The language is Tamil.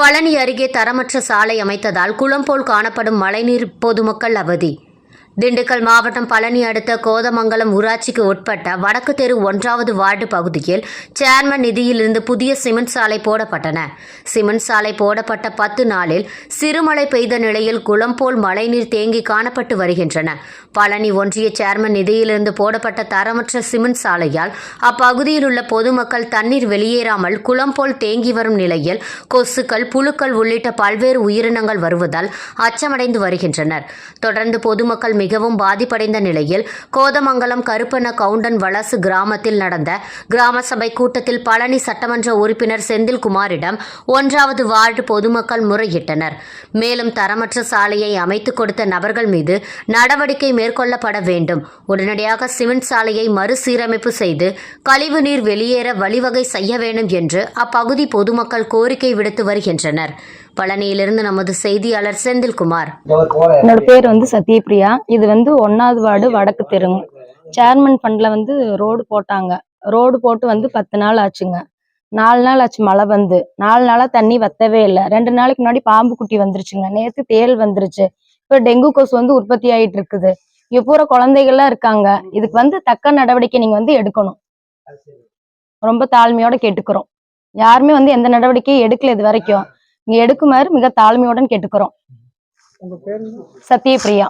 பழனி அருகே தரமற்ற சாலை அமைத்ததால் குளம் போல் காணப்படும் மழைநீர் பொதுமக்கள் அவதி. திண்டுக்கல் மாவட்டம் பழனி அடுத்த கோதமங்கலம் ஊராட்சிக்கு உட்பட்ட வடக்கு தெரு ஒன்றாவது வார்டு பகுதியில் சேர்மன் நிதியிலிருந்து புதிய சிமெண்ட் சாலை போடப்பட்டன. சிமெண்ட் சாலை போடப்பட்ட பத்து நாளில் சிறுமழை பெய்த நிலையில் குளம் போல் மழைநீர் தேங்கி காணப்பட்டு வருகின்றன. பழனி ஒன்றிய சேர்மன் நிதியிலிருந்து போடப்பட்ட தரமற்ற சிமெண்ட் சாலையால் அப்பகுதியில் உள்ள பொதுமக்கள் தண்ணீர் வெளியேறாமல் குளம் போல் தேங்கி வரும் நிலையில் கொசுக்கள் புழுக்கள் உள்ளிட்ட பல்வேறு உயிரினங்கள் வருவதால் அச்சமடைந்து வருகின்றனர். தொடர்ந்து பொதுமக்கள் மிகவும் பாதிப்படைந்த நிலையில் கோதமங்கலம் கருப்பன கவுண்டன் வலசு கிராமத்தில் நடந்த கிராம சபை கூட்டத்தில் பழனி சட்டமன்ற உறுப்பினர் செந்தில்குமாரிடம் ஒன்றாவது வார்டு பொதுமக்கள் முறையிட்டனர். மேலும் தரமற்ற சாலையை அமைத்துக் கொடுத்த நபர்கள் மீது நடவடிக்கை மேற்கொள்ளப்பட வேண்டும். உடனடியாக சிமெண்ட் சாலையை மறுசீரமைப்பு செய்து கழிவு நீர் வெளியேற வழிவகை செய்ய வேண்டும் என்று அப்பகுதி பொதுமக்கள் கோரிக்கை விடுத்து வருகின்றனர். பழனியிலிருந்து நமது செய்தியாளர் செந்தில்குமார். என்னோட பேர் வந்து சத்யபிரியா. இது வந்து ஒன்னாவது வார்டு வடக்கு தெருங்க. சேர்மன் ஃபண்ட்ல வந்து ரோடு போட்டாங்க. ரோடு போட்டு வந்து பத்து நாள் ஆச்சுங்க. நாலு நாள் ஆச்சு மழை வந்து. நாலு நாளா தண்ணி வத்தவே இல்லை. ரெண்டு நாளைக்கு முன்னாடி பாம்பு குட்டி வந்துருச்சுங்க. நேத்து தேள் வந்துருச்சு. இப்போ டெங்கு கொசு வந்து உற்பத்தி ஆயிட்டு இருக்குது. இங்க பூரா குழந்தைகள்லாம் இருக்காங்க. இதுக்கு வந்து தக்க நடவடிக்கை நீங்க வந்து எடுக்கணும். ரொம்ப தாழ்மையோட கேட்டுக்கிறோம். யாருமே வந்து எந்த நடவடிக்கையும் எடுக்கல இது வரைக்கும். எடுக்குமாறு மிக தாழ்மையுடன் கேட்டுக்கிறோம். சத்யபிரியா.